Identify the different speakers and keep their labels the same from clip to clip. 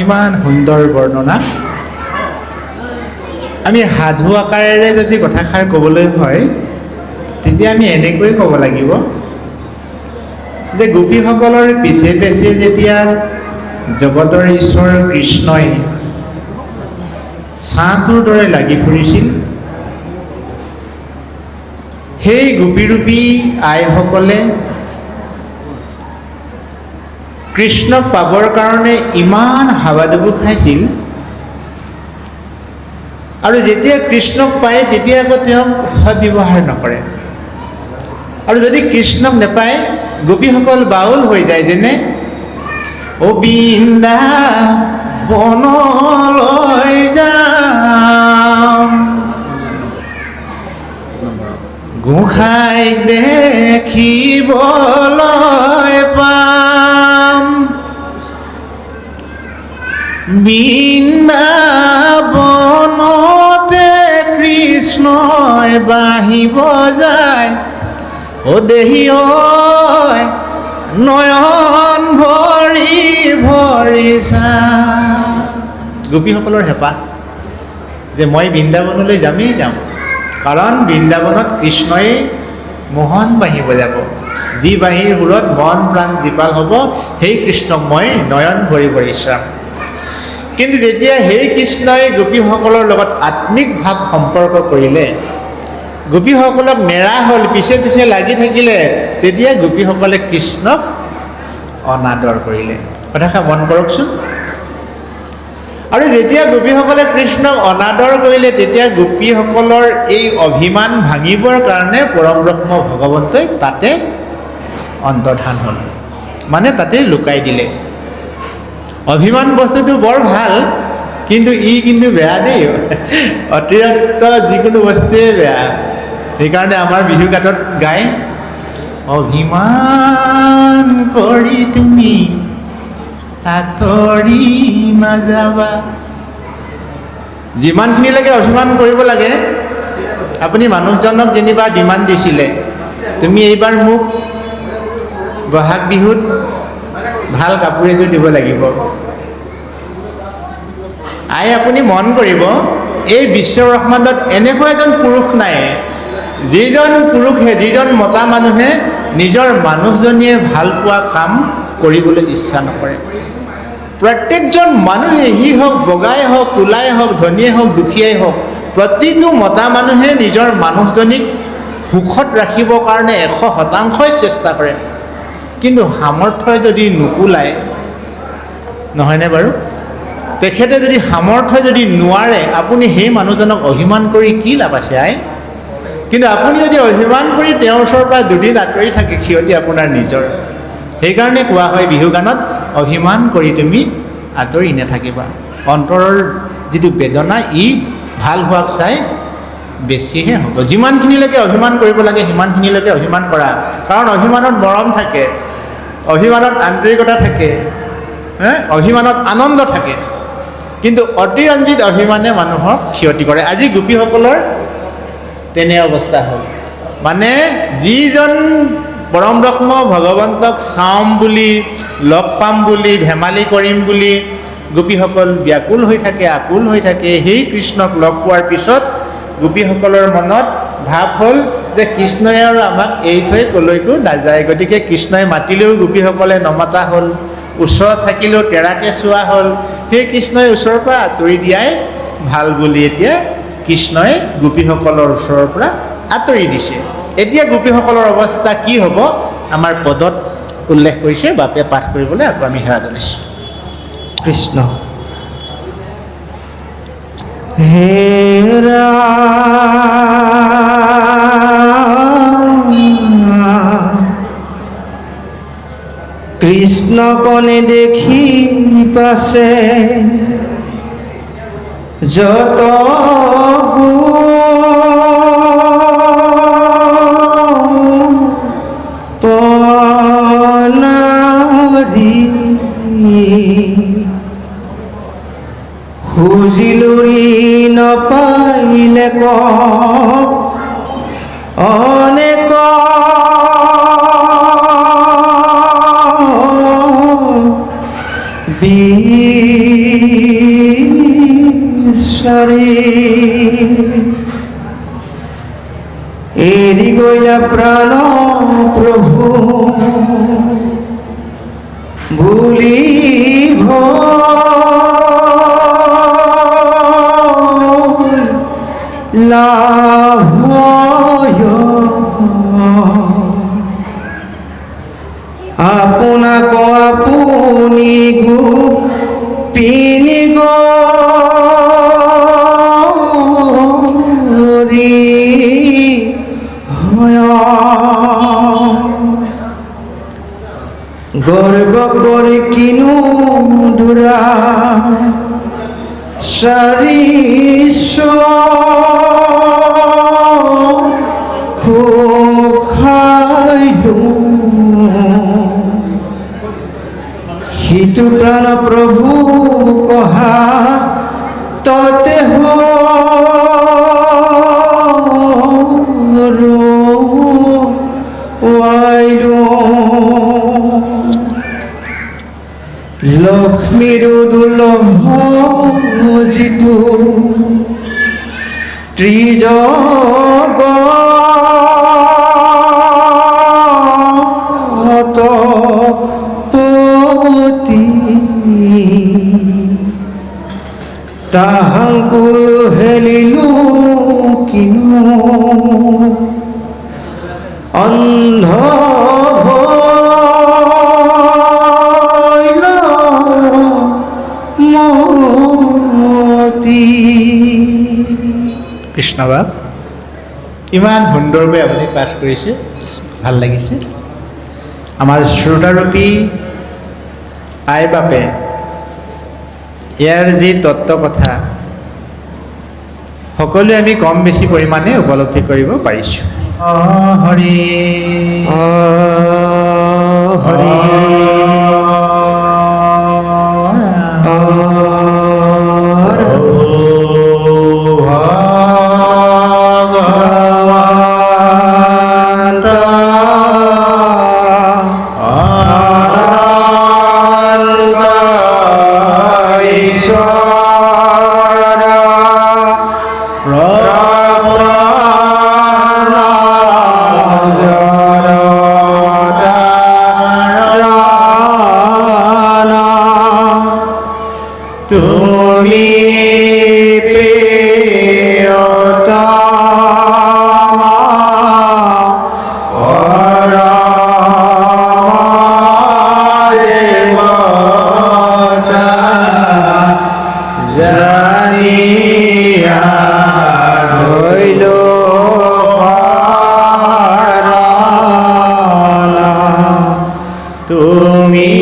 Speaker 1: ইমান সুন্দৰ বৰ্ণনা। আমি সাধু আকাৰেৰে যদি কথাষাৰ ক'বলৈ হয় তেতিয়া আমি এনেকৈ ক'ব লাগিব যে গোপীসকলৰ পিছে পিছে যেতিয়া জগতৰ ঈশ্বৰ কৃষ্ণই ছাঁটোৰ দৰে লাগি ফুৰিছিল সেই গোপীৰূপী আইসকলে কৃষ্ণক পাবৰ কাৰণে ইমান হাবাডুবু খাইছিল। আৰু যেতিয়া কৃষ্ণক পায়, তেতিয়া আকৌ তেওঁক সদব্যৱহাৰ নকৰে। আৰু যদি কৃষ্ণক নাপায়, গোপীসকল বাউল হৈ যায় যেনে অ বৃন্দা বনলৈ যাম গোসাঁইক দেখিবলৈ পাম বৃন্দাবনতে কৃষ্ণই বাঢ়িব যায় অ দেহি নয়ন ভৰি ভৰি চা গোপীসকলৰ হেঁপাহ যে মই বৃন্দাবনলৈ যামেই যাম, কাৰণ বৃন্দাবনত কৃষ্ণই মোহন বাঢ়িব যাব যি বাঁহীৰ সুৰত মন প্ৰাণ জীপাল হ'ব, সেই কৃষ্ণক মই নয়ন ভৰি ভৰি চাম কিন্তু যেতিয়া সেই কৃষ্ণই গোপীসকলৰ লগত আত্মিক ভাৱ সম্পৰ্ক কৰিলে গোপীসকলক নেৰা হ'ল পিছে পিছে লাগি থাকিলে তেতিয়া গোপীসকলে কৃষ্ণক অনাদৰ কৰিলে। কথাষাৰ মন কৰকচোন। আৰু যেতিয়া গোপীসকলে কৃষ্ণক অনাদৰ কৰিলে তেতিয়া গোপীসকলৰ এই অভিমান ভাঙিবৰ কাৰণে পৰম ব্ৰহ্ম ভগৱন্তই তাতে অন্তৰ্ধান হ'ল। মানে তাতে লুকাই দিলে। অভিমান বস্তুটো বৰ ভাল কিন্তু ই কিন্তু বেয়া দেই। অতিৰিক্ত যিকোনো বস্তুৱে বেয়া। সেইকাৰণে আমাৰ বিহু গাতত গায় অভিমান কৰি তুমি আঁতৰি নাযাবা। যিমানখিনিলৈকে অভিমান কৰিব লাগে। আপুনি মানুহজনক যেনিবা ডিমাণ্ড দিছিলে তুমি এইবাৰ মোক বহাগ বিহুত ভাল কাপোৰ এযোৰ দিব লাগিব। আই আপুনি মন কৰিব এই বিশ্ব ব্ৰহ্মাণ্ডত এনেকুৱা এজন পুৰুষ নাই যিজন পুৰুষে যিজন মতা মানুহে নিজৰ মানুহজনীয়ে ভাল পোৱা কাম কৰিবলৈ ইচ্ছা নকৰে। প্ৰত্যেকজন মানুহে সি হওক বগাই হওক কোলাই হওক ধনীয়ে হওক দুখীয়াই হওক প্ৰতিটো মতা মানুহে নিজৰ মানুহজনীক সুখত ৰাখিবৰ কাৰণে এশ শতাংশই চেষ্টা কৰে। কিন্তু সামৰ্থ্যই যদি নুকুলায় নহয়নে বাৰু? তেখেতে যদি সামৰ্থ্যই যদি নোৱাৰে, আপুনি সেই মানুহজনক অভিমান কৰি কি লাভ আছে আই? কিন্তু আপুনি যদি অভিমান কৰি তেওঁৰ ওচৰৰ পৰা দুদিন আঁতৰি থাকে ক্ষতি আপোনাৰ নিজৰ। সেইকাৰণে কোৱা হয় বিহু গানত, অভিমান কৰি তুমি আঁতৰি নাথাকিবা। অন্তৰৰ যিটো বেদনা, ই ভালো হোৱাক চাই বেছিহে হ'ব। যিমানখিনিলৈকে অভিমান কৰিব লাগে, সিমানখিনিলৈকে অভিমান কৰা। কাৰণ অভিমানত মৰম থাকে। অভিমানত আন্তৰিকতা থাকে অভিমানত আনন্দ থাকে। কিন্তু অতিৰঞ্জিত অভিমানে মানুহক ক্ষতি কৰে। আজি গোপীসকলৰ তেনে অৱস্থা হ'ল। মানে যিজন পৰম ব্ৰহ্ম ভগৱন্তক চাম বুলি, লগ পাম বুলি, ধেমালি কৰিম বুলি গোপীসকল ব্যাকুল হৈ থাকে, আকুল হৈ থাকে, সেই কৃষ্ণক লগ পোৱাৰ পিছত গোপীসকলৰ মনত ভাৱ হ'ল যে কৃষ্ণই আৰু আমাক এৰি থৈ কলৈকো নাযায়। গতিকে কৃষ্ণই মাতিলেও গোপীসকলে নমতা হ'ল ওচৰত থাকিলেও তেৰাকে চোৱা হ'ল। সেই কৃষ্ণই ওচৰৰ পৰা আঁতৰি দিয়াই ভালো বুলি এতিয়া কৃষ্ণই গোপীসকলৰ ওচৰৰ পৰা আঁতৰি দিছে। এতিয়া গোপীসকলৰ অৱস্থা কি হ'ব? আমাৰ পদত উল্লেখ কৰিছে বাপে পাঠ কৰিবলৈ আকৌ আমি সেৱা জনাইছোঁ।
Speaker 2: কৃষ্ণ হে রাম, কৃষ্ণ কনে দেখি পাছে যত খুজিলুৰি নপাইলে ক এরি গইলা প্রাণ হিতু প্রাণ প্রভু কহা ততে হাইলো লক্ষ্মীর দুর্লভ জিতু ত্রিজগত
Speaker 1: কৃষ্ণবাব। ইমান সুন্দৰকৈ আপুনি পাঠ কৰিছে। ভালো লাগিছে। আমাৰ শ্ৰোতাৰূপী আই বাপে, ইয়াৰ যি তত্ত্ব কথা সকলোৱে আমি কম বেছি পৰিমাণে উপলব্ধি কৰিব পাৰিছোঁ। হৰি
Speaker 2: হৰি। তুমি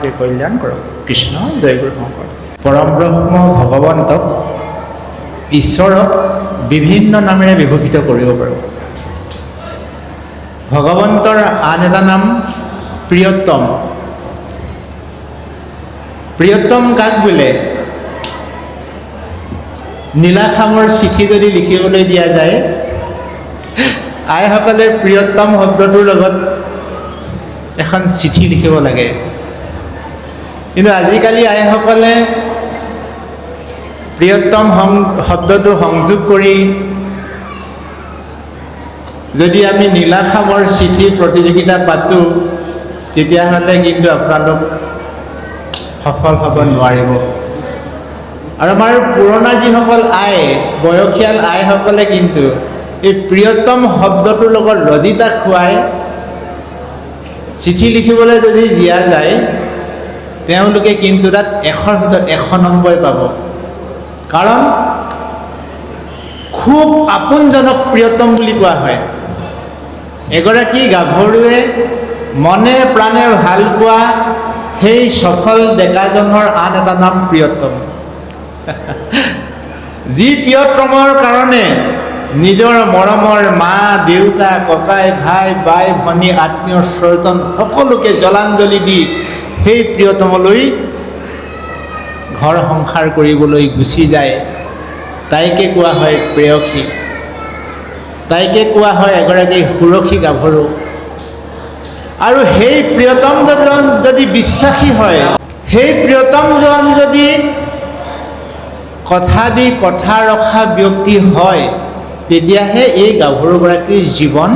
Speaker 1: সবাৰকে কল্যাণ কৰক কৃষ্ণ জয় গুৰু শংকৰ পৰম ব্ৰহ্ম ভগৱন্তক ঈশ্বৰক বিভিন্ন নামেৰে বিভূষিত কৰিব পাৰোঁ। ভগৱন্তৰ আন এটা নাম প্ৰিয়তম। প্ৰিয়তম কাক বোলে? নীলাখামৰ চিঠি যদি লিখিবলৈ দিয়া যায়, আইসকলে প্ৰিয়তম শব্দটোৰ লগত এখন চিঠি লিখিব লাগে। কিন্তু আজিকালি আইসকলে প্ৰিয়তম সং শব্দটো সংযোগ কৰি যদি আমি নীলাখামৰ চিঠি প্ৰতিযোগিতা পাতোঁ, তেতিয়াহ'লে কিন্তু আপোনালোক সফল হ'ব নোৱাৰিব। আৰু আমাৰ পুৰণা যিসকল আই, বয়সীয়াল আইসকলে কিন্তু এই প্ৰিয়তম শব্দটোৰ লগত ৰজিতা খুৱাই চিঠি লিখিবলৈ যদি দিয়া যায় তেওঁলোকে কিন্তু তাত এশৰ ভিতৰত এশ নম্বৰ পাব। কাৰণ খুব আপোনজনক প্ৰিয়তম বুলি কোৱা হয়। এগৰাকী গাভৰুৱে মনে প্ৰাণে ভালো পোৱা সেই সফল ডেকাজনৰ আন এটা নাম প্ৰিয়তম। যি প্ৰিয়তমৰ কাৰণে নিজৰ মৰমৰ মা, দেউতা, ককাই, ভাই, বাই, ভনী আত্মীয় স্বজন সকলোকে জলাঞ্জলি দি সেই প্ৰিয়তমলৈ ঘৰ সংসাৰ কৰিবলৈ গুচি যায়। তাইকে কোৱা হয় প্ৰেয়সী। তাইকে কোৱা হয় এগৰাকী সুৰক্ষী গাভৰু। আৰু সেই প্ৰিয়তমজন যদি বিশ্বাসী হয় সেই প্ৰিয়তমজন যদি কথা দি কথা ৰখা ব্যক্তি হয় তেতিয়াহে এই গাভৰুগৰাকীৰ জীৱন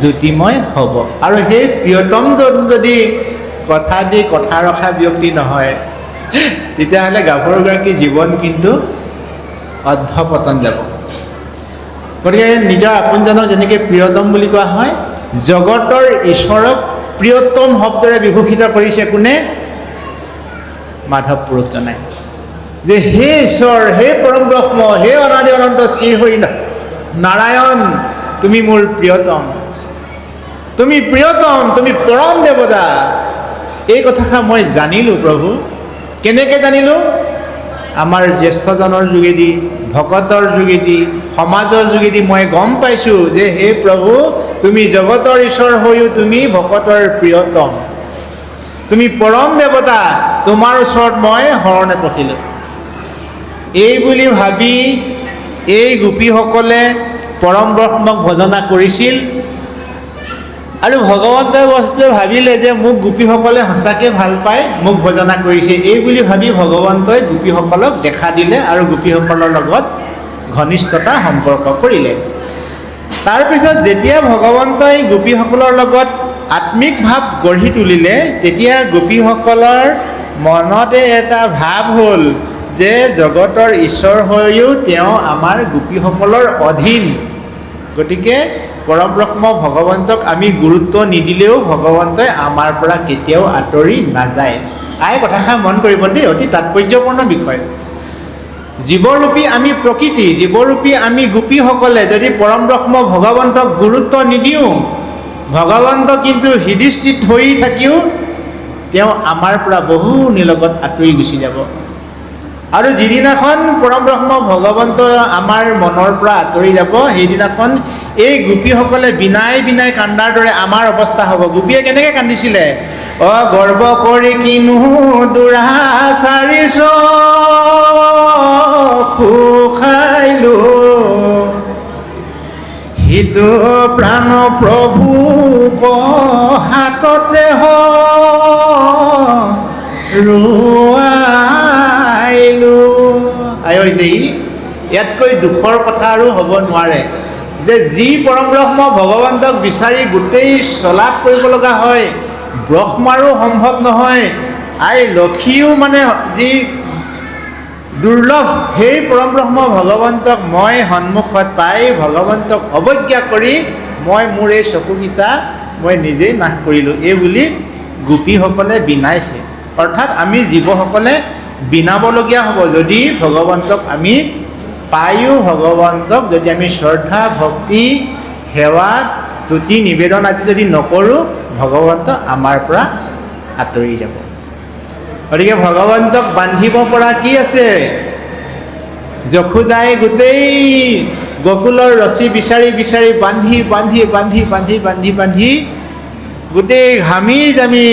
Speaker 1: জ্যোতিময় হ'ব। আৰু সেই প্ৰিয়তমজন যদি কথা দি, কথা ৰখা ব্যক্তি নহয়। তেতিয়াহ'লে গাভৰুগৰাকীৰ জীৱন কিন্তু অৰ্ধপতন যাব। গতিকে নিজৰ আপোনজনক যেনেকৈ প্ৰিয়তম বুলি কোৱা হয়, জগতৰ ঈশ্বৰক প্ৰিয়তম শব্দৰে বিভূষিত কৰিছে কোনে? মাধৱ পুৰুষজনাই যে হে ঈশ্বৰ, হে পৰম ব্ৰহ্ম, হে অনাদি অনন্ত শ্ৰী না- নাৰায়ণ, তুমি মোৰ প্ৰিয়তম। তুমি প্ৰিয়তম, তুমি পৰম দেৱতা। এই কথাষাৰ মই জানিলোঁ, প্ৰভু। কেনেকৈ জানিলোঁ? আমাৰ জ্যেষ্ঠজনৰ যোগেদি, ভকতৰ যোগেদি, সমাজৰ যোগেদি মই গম পাইছোঁ যে, হে প্ৰভু, তুমি জগতৰ ঈশ্বৰ হৈও তুমি ভকতৰ প্ৰিয়তম। তুমি পৰম দেৱতা, তোমাৰ ওচৰত মই শৰণে পঠিলোঁ এই বুলি ভাবি এই গোপীসকলে পৰম ব্ৰহ্মক ভজনা কৰিছিল। আৰু ভগৱন্তই বস্তুৱে ভাবিলে যে মোক গোপীসকলে সঁচাকৈ ভাল পায় মোক ভজনা কৰিছে এই বুলি ভাবি ভগৱন্তই গোপীসকলক দেখা দিলে আৰু গোপীসকলৰ লগত ঘনিষ্ঠতা সম্পৰ্ক কৰিলে। তাৰপিছত যেতিয়া ভগৱন্তই গোপীসকলৰ লগত আত্মিক ভাৱ গঢ়ি তুলিলে তেতিয়া গোপীসকলৰ মনতে এটা ভাৱ হ'ল যে জগতৰ ঈশ্বৰ হৈও তেওঁ আমাৰ গোপীসকলৰ অধীন। গতিকে পৰম ব্ৰহ্ম ভগৱন্তক আমি গুৰুত্ব নিদিলেও ভগৱন্তই আমাৰ পৰা কেতিয়াও আঁতৰি নাযায়। আই কথাষাৰ মন কৰিব দেই অতি তাৎপৰ্যপূৰ্ণ বিষয়। জীৱৰূপী আমি প্ৰকৃতি জীৱৰূপী আমি গোপীসকলে যদি পৰম ব্ৰহ্ম ভগৱন্তক গুৰুত্ব নিদিওঁ ভগৱন্ত কিন্তু হৃদৃষ্টিত ধৰি থাকিও তেওঁ আমাৰ পৰা বহু নিলগত আঁতৰি গুচি যাব। আৰু যিদিনাখন পৰম ব্ৰহ্ম ভগৱন্ত আমাৰ মনৰ পৰা আঁতৰি যাব, সেইদিনাখন এই গোপীসকলে বিনাই বিনাই কান্দাৰ দৰে আমাৰ অৱস্থা হ'ব। গোপীয়ে কেনেকৈ কান্দিছিলে? অ, গৰ্ব কৰি কিনো দুৰাচাৰি চখু খাইলো। সিটো প্ৰাণ প্ৰভু হাততে ৰুৱাইলো আয়ৈ দেই। ইয়াতকৈ দুখৰ কথা আৰু হ'ব নোৱাৰে। যে যি পৰম ব্ৰহ্ম ভগৱন্তক বিচাৰি গোটেই চলাশ কৰিব লগা হয় ব্ৰহ্মাৰো সম্ভৱ নহয়। আই লক্ষীও মানে যি দুৰ্লভ সেই পৰম ব্ৰহ্ম ভগৱন্তক মই সন্মুখত পাই ভগৱন্তক অৱজ্ঞা কৰি মই মোৰ এই চকুকেইটা মই নিজেই নাশ কৰিলোঁ। এই বুলি গোপীসকলে বিনাইছে। অৰ্থাৎ আমি জীৱসকলে বিনাবলগীয়া হ'ব যদি ভগৱন্তক আমি পায়ো, ভগৱন্তক যদি আমি শ্ৰদ্ধা, ভক্তি, সেৱা, তুতি, নিবেদন আদি যদি নকৰোঁ, ভগৱন্ত আমাৰ পৰা আঁতৰি যাব। গতিকে ভগৱন্তক বান্ধিব পৰা কি আছে? যশোদাই গোটেই গকুলৰ ৰছী বিচাৰি বিচাৰি বান্ধি বান্ধি বান্ধি বান্ধি বান্ধি বান্ধি গোটেই ঘামি জামি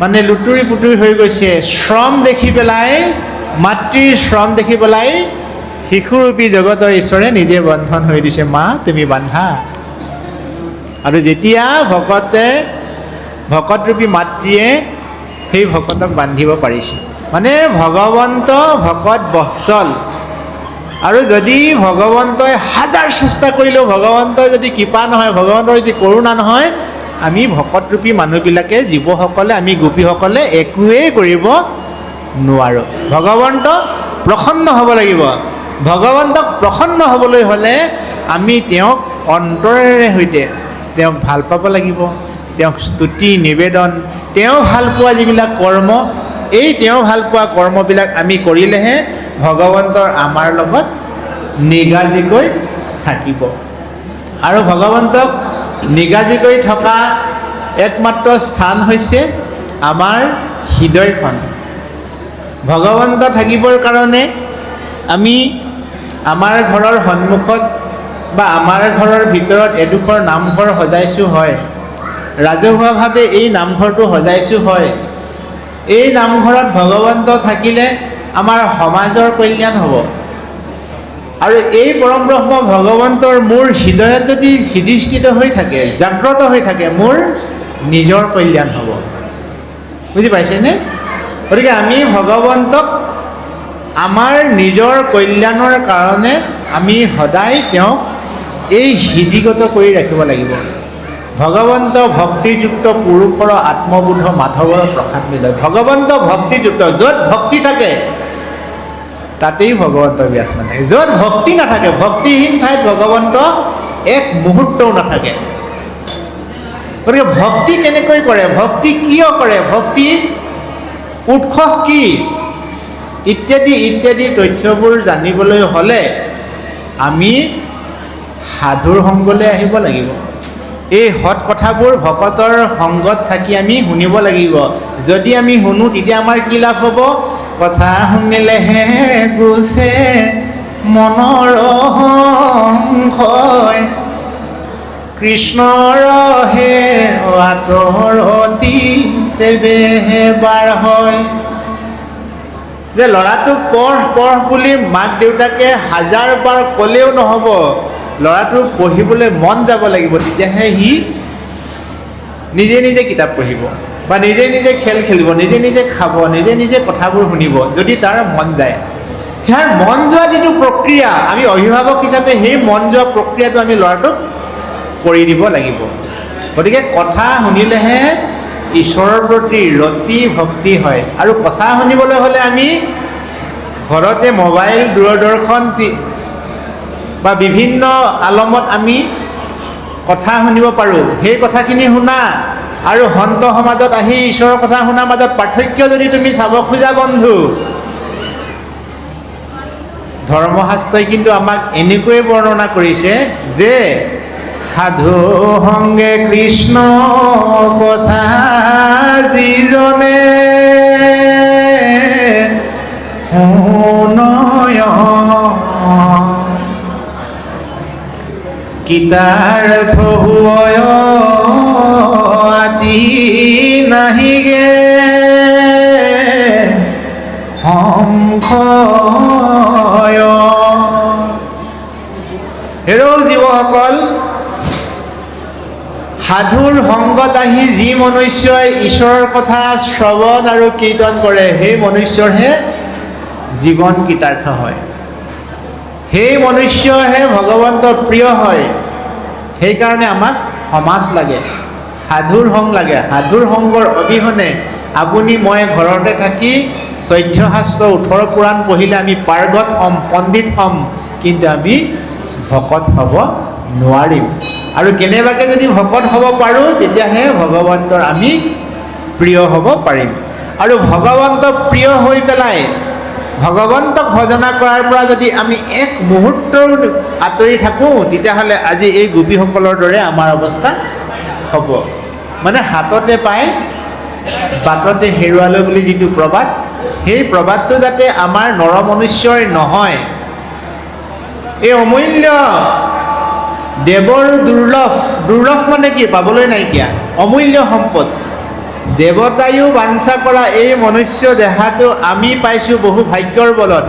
Speaker 1: মানে লুতুৰি পুতুৰি হৈ গৈছে। শ্ৰম দেখি পেলাই, মাতৃৰ শ্ৰম দেখি পেলাই, শিশুৰূপী জগতৰ ঈশ্বৰে নিজে বন্ধন হৈ দিছে। মা, তুমি বান্ধা। আৰু যেতিয়া ভকতে, ভকতৰূপী মাতৃয়ে সেই ভকতক বান্ধিব পাৰিছে। মানে ভগৱন্ত ভকত বৎসল। আৰু যদি ভগৱন্তই হাজাৰ চেষ্টা কৰিলেও, ভগৱন্তই যদি কৃপা নহয়, ভগৱন্তৰ যদি কৰোণা নহয় আমি ভকতৰূপী মানুহবিলাকে জীৱসকলে আমি গোপীসকলে একোৱেই কৰিব নোৱাৰোঁ। ভগৱন্ত প্ৰসন্ন হ'ব লাগিব। ভগৱন্তক প্ৰসন্ন হ'বলৈ হ'লে আমি তেওঁক অন্তৰেৰে সৈতে তেওঁক ভাল পাব লাগিব তেওঁক স্তুতি নিবেদন তেওঁ ভাল পোৱা যিবিলাক কৰ্ম এই তেওঁ ভাল পোৱা কৰ্মবিলাক আমি কৰিলেহে ভগৱন্তৰ আমাৰ লগত নিগাজিকৈ থাকিব। আৰু ভগৱন্তক নিগাজিকৈ থকা একমাত্ৰ স্থান হৈছে আমাৰ হৃদয়খন। ভগৱন্ত থাকিবৰ কাৰণে আমি আমাৰ ঘৰৰ সন্মুখত বা আমাৰ ঘৰৰ ভিতৰত এডোখৰ নামঘৰ সজাইছোঁ হয়। ৰাজহুৱাভাৱে এই নামঘৰটো সজাইছোঁ হয়। এই নামঘৰত ভগৱন্ত থাকিলে আমাৰ সমাজৰ কল্যাণ হ'ব। আৰু এই পৰম ব্ৰহ্ম ভগৱন্তৰ মোৰ হৃদয়ত যদি হৃদিষ্ঠিত হৈ থাকে, জাগ্ৰত হৈ থাকে, মোৰ নিজৰ কল্যাণ হ'ব। বুজি পাইছেনে? গতিকে আমি ভগৱন্তক আমাৰ নিজৰ কল্যাণৰ কাৰণে আমি সদায় তেওঁক এই হৃদিগত কৰি ৰাখিব লাগিব। ভগৱন্ত ভক্তিযুক্ত পুৰুষৰ আত্মবোধ মাধৱৰ প্ৰসাদ মিলয় ভগৱন্ত ভক্তিযুক্ত, য'ত ভক্তি থাকে তাতেই ভগৱন্ত বিৰাজমান থাকে। য'ত ভক্তি নাথাকে, ভক্তিহীন ঠাইত ভগৱন্ত এক মুহূৰ্তও নাথাকে। গতিকে ভক্তি কেনেকৈ কৰে? ভক্তি কিয় কৰে? ভক্তি উৎস কি? ইত্যাদি ইত্যাদি তথ্যবোৰ জানিবলৈ হ'লে আমি সাধুৰ সংগলৈ আহিব লাগিব। এই সৎ কথাবোৰ ভকতৰ সংগত থাকি আমি শুনিব লাগিব। যদি আমি শুনো, তেতিয়া আমাৰ কি লাভ হ'ব? কথা শুনিলেহে গুচে মনৰ সংশয় কৃষ্ণৰ হে আঁতৰতি তেৱেহে বাৰ হয়। যে ল'ৰাটোক পঢ় পঢ় বুলি মাক দেউতাকে হাজাৰ বাৰ ক'লেও নহ'ব। ল'ৰাটোৰ পঢ়িবলৈ মন যাব লাগিব তেতিয়াহে সি নিজে নিজে কিতাপ পঢ়িব বা নিজে নিজে খেল খেলিব, নিজে নিজে খাব, নিজে নিজে কথাবোৰ শুনিব, যদি তাৰ মন যায়। সেয়াৰ মন যোৱা যিটো প্ৰক্ৰিয়া, আমি অভিভাৱক হিচাপে সেই মন যোৱা প্ৰক্ৰিয়াটো আমি ল'ৰাটোক কৰি দিব লাগিব। গতিকে কথা শুনিলেহে ঈশ্বৰৰ প্ৰতি ৰতি ভক্তি হয়। আৰু কথা শুনিবলৈ হ'লে আমি ঘৰতে মোবাইল দূৰদৰ্শন বা বিভিন্ন আলমত আমি কথা শুনিব পাৰোঁ। সেই কথাখিনি শুনা আৰু সন্ত সমাজত আহি ঈশ্বৰৰ কথা শুনাৰ মাজত পাৰ্থক্য যদি তুমি চাব খোজা বন্ধু, ধৰ্মশাস্ত্ৰই কিন্তু আমাক এনেকৈয়ে বৰ্ণনা কৰিছে যে সাধু সংগে কৃষ্ণ কথা যিজনে শুনয় কিতাৰ্থ হুয় আতি নাহিগে সংশয় হেৰৌ জীৱসকল, সাধুৰ সংগত আহি যি মনুষ্যই ঈশ্বৰৰ কথা শ্ৰৱণ আৰু কীৰ্তন কৰে, সেই মনুষ্যৰহে জীৱন কৃতাৰ্থ হয়। সেই মনুষ্যৰহে ভগৱন্তৰ প্ৰিয় হয়। সেইকাৰণে আমাক সমাজ লাগে। সাধুৰ সংগ লাগে। সাধুৰ সংগৰ অবিহনে আপুনি মই ঘৰতে থাকি চৈধ্য শাস্ত্ৰ ওঠৰ পুৰাণ পঢ়িলে আমি পাৰ্গত হ'ম পণ্ডিত হ'ম কিন্তু আমি ভকত হ'ব নোৱাৰিম। আৰু কেনেবাকৈ যদি ভকত হ'ব পাৰোঁ তেতিয়াহে ভগৱন্তৰ আমি প্ৰিয় হ'ব পাৰিম। আৰু ভগৱন্ত প্ৰিয় হৈ পেলাই ভগৱন্তক ভজনা কৰাৰ পৰা যদি আমি এক মুহূৰ্তৰ আঁতৰি থাকোঁ, তেতিয়াহ'লে আজি এই গোপীসকলৰ দৰে আমাৰ অৱস্থা হ'ব। মানে হাততে পাই, বাটতে হেৰুৱালৈ বুলি যিটো প্ৰবাদ, সেই প্ৰবাদটো যাতে আমাৰ নৰমনুষ্যৰ নহয়। এই অমূল্য দেৱৰ দুৰ্লভ দুৰ্লভ মানে কি? পাবলৈ নাইকিয়া। অমূল্য সম্পদ। দেৱতায়ো বাঞ্ছা কৰা এই মনুষ্য দেহাটো আমি পাইছোঁ বহু ভাগ্যৰ বলত।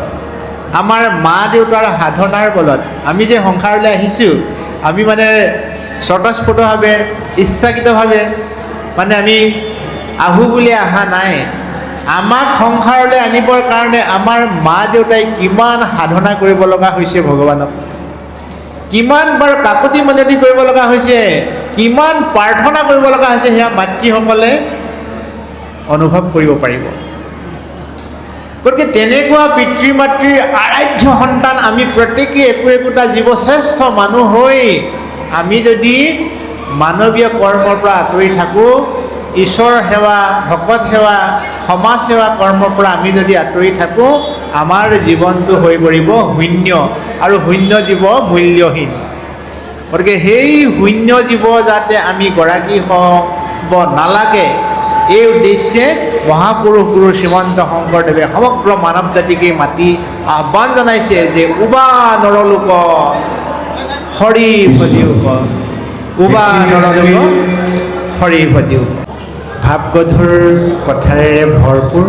Speaker 1: আমাৰ মা দেউতাৰ সাধনাৰ বলত। আমি যে সংসাৰলৈ আহিছোঁ, আমি মানে স্বতঃস্ফূৰ্তভাৱে, ইচ্ছাকৃতভাৱে মানে আমি আহোঁ বুলি অহা নাই। আমাক সংসাৰলৈ আনিবৰ কাৰণে আমাৰ মা দেউতাই কিমান সাধনা কৰিব লগা হৈছে ভগৱানক। কিমান বাৰ কাকতি মিনতি কৰিব লগা হৈছে, কিমান প্ৰাৰ্থনা কৰিব লগা হৈছে সেয়া মাতৃসকলে অনুভৱ কৰিব পাৰিব। গতিকে তেনেকুৱা পিতৃ মাতৃৰ আৰাধ্য সন্তান আমি প্ৰত্যেকেই একো একোটা জীৱশ্ৰেষ্ঠ মানুহ হৈ আমি যদি মানৱীয় কৰ্মৰ পৰা আঁতৰি থাকোঁ ঈশ্বৰ সেৱা ভকত সেৱা সমাজ সেৱা কৰ্মৰ পৰা আমি যদি আঁতৰি থাকোঁ আমাৰ জীৱনটো হৈ পৰিব শূন্য আৰু শূন্য জীৱ মূল্যহীন। গতিকে সেই শূন্য জীৱ যাতে আমি গৰাকী হ'ব নালাগে এই উদ্দেশ্যে মহাপুৰুষ গুৰু শ্ৰীমন্ত শংকৰদেৱে সমগ্ৰ মানৱ জাতিকে মাতি আহ্বান জনাইছে যে উবা নৰলোক হৰি ভজিওক। উবা নৰলোক হৰি ভজিওক। ভাৱগধুৰ কথাৰেৰে ভৰপূৰ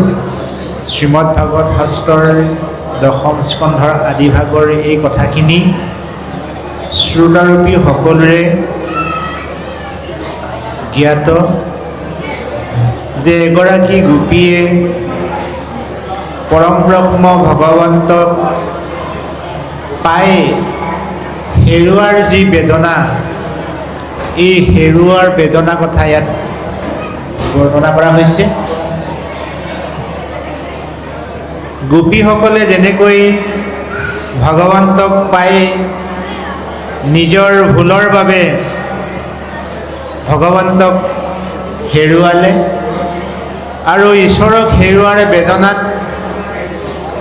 Speaker 1: শ্ৰীমদ ভাগৱত শাস্ত্ৰৰ দশম স্কন্ধৰ আদিভাগৰ এই কথাখিনি শ্ৰোতাৰূপী সকলোৰে জ্ঞাত যে এগৰাকী গোপীয়ে পৰম ব্ৰহ্ম ভগৱন্তক পাই হেৰুৱাৰ যি বেদনা, এই হেৰুৱাৰ বেদনা কথা ইয়াত বৰ্ণনা কৰা হৈছে। গোপীসকলে যেনেকৈ ভগৱন্তক পাই নিজৰ ভুলৰ বাবে ভগৱন্তক হেৰুৱালে আৰু ঈশ্বৰক হেৰুৱাৰে বেদনাত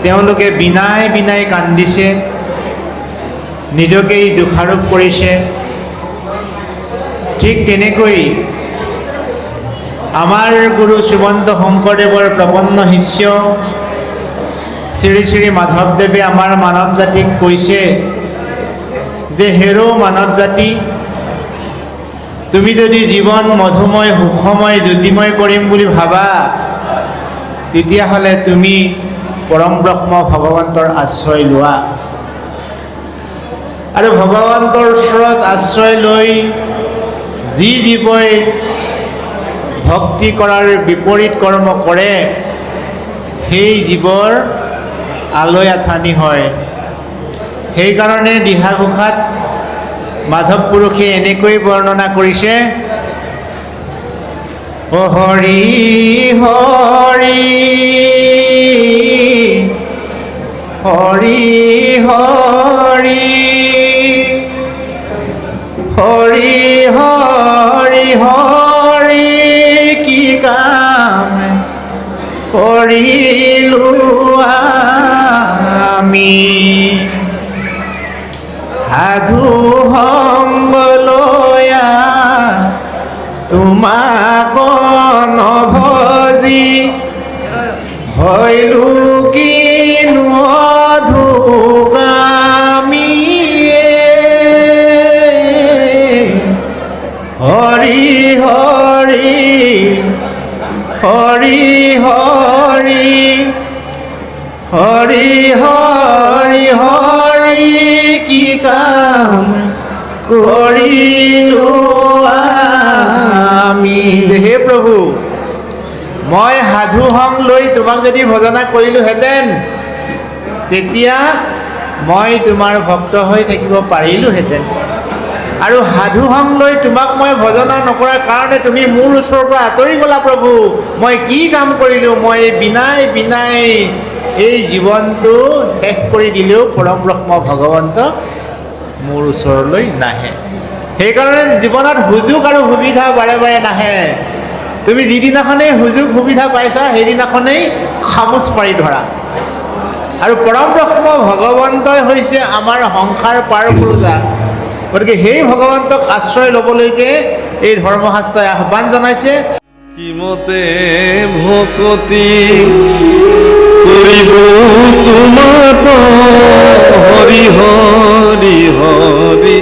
Speaker 1: তেওঁলোকে বিনাই বিনাই কান্দিছে, নিজকেই দোষাৰোপ কৰিছে। ঠিক তেনেকৈ আমাৰ গুৰু শ্ৰীমন্ত শংকৰদেৱৰ প্ৰপন্ন শিষ্য শ্ৰী শ্ৰী মাধৱদেৱে আমাৰ মানৱ জাতিক কৈছে যে হেৰৌ মানৱ জাতি তুমি যদি জীৱন মধুময়, সুখময়, জ্যোতিময় কৰিম বুলি ভাবা, তেতিয়াহ'লে তুমি পৰম ব্ৰহ্ম ভগৱন্তৰ আশ্ৰয় লোৱা। আৰু ভগৱন্তৰ ওচৰত আশ্ৰয় লৈ যি জীৱই ভক্তি কৰাৰ বিপৰীত কৰ্ম কৰে, সেই জীৱৰ আলৈ আথানি হয়। সেইকাৰণে দিহাঘোষাত মাধৱ পুৰুষে এনেকৈ বৰ্ণনা কৰিছে হৰি হৰি হৰি হৰি হৰি হৰি হৰি, কি কাম কৰিলো আমি? সাধু সংগলয়া তোমাক নভজি। হইলো কিনো অধুগামীয়ে। হৰি হৰি হৰি হৰি হৰি হৰি কাম কৰিলো আমি। হে প্ৰভু মই সাধু সং লৈ তোমাক যদি ভজনা কৰিলোহেঁতেন, তেতিয়া মই তোমাৰ ভক্ত হৈ থাকিব পাৰিলোহেঁতেন। আৰু সাধু সং লৈ তোমাক মই ভজনা নকৰাৰ কাৰণে তুমি মোৰ ওচৰৰ পৰা আঁতৰি গ'লা প্ৰভু। মই কি কাম কৰিলোঁ? মই বিনাই বিনাই এই জীৱনটো শেষ কৰি দিলেও পৰম ব্ৰহ্ম ভগৱন্ত মোৰ ওচৰলৈ নাহে। সেইকাৰণে জীৱনত সুযোগ আৰু সুবিধা বাৰে বাৰে নাহে। তুমি যিদিনাখনেই সুযোগ সুবিধা পাইছা, সেইদিনাখনেই খামোচ মাৰি ধৰা। আৰু পৰম ব্ৰহ্ম ভগৱন্তই হৈছে আমাৰ সংসাৰ পাৰ কৰোতা। গতিকে সেই ভগৱন্তক আশ্ৰয় ল'বলৈকে এই ধৰ্মশাস্ত্ৰই আহ্বান জনাইছে।
Speaker 3: কিমতে ভকতি করিব তোমাত হরি হরি হৰি